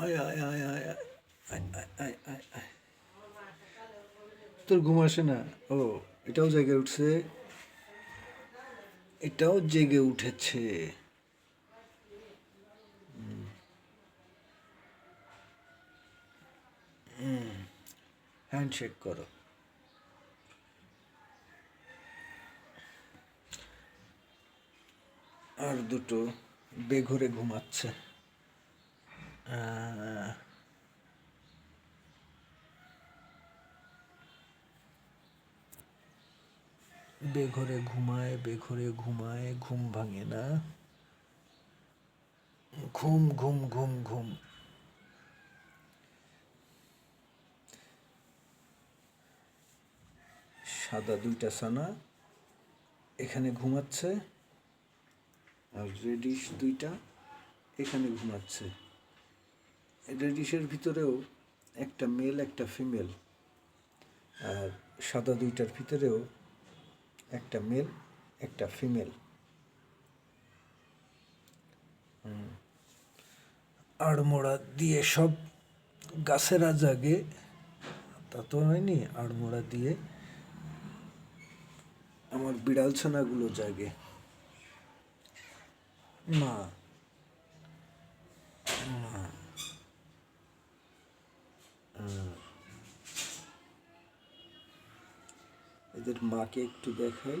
আয় আয় আয় আয় আয় তোর ঘুম আসে না? ও, এটাও জেগে উঠছে। এটাও জেগে উঠেছে। হ্যান্ডশেক করো। আর দুটো বেঘরে ঘুমাচ্ছে। বেঘরে ঘুমায় বেঘরে ঘুমায়, ঘুম ভাঙে না। ঘুম ঘুম ঘুম ঘুম। সাদা দুইটা সানা, এখানে ঘুমাচ্ছে। আর রেডিশ দুইটা, এখানে ঘুমাচ্ছে। রেডিশের ভিতরেও একটা মেল, একটা ফিমেল, আর সাদা দুইটার ভিতরেও একটা মেল, একটা ফিমেল। আড়মোড়া দিয়ে সব গাছেরা জাগে, তা তো হয়নি, আড়মোড়া দিয়ে আমার বিড়াল ছানাগুলো জাগে। মা এদের মাকে একটু দেখাই।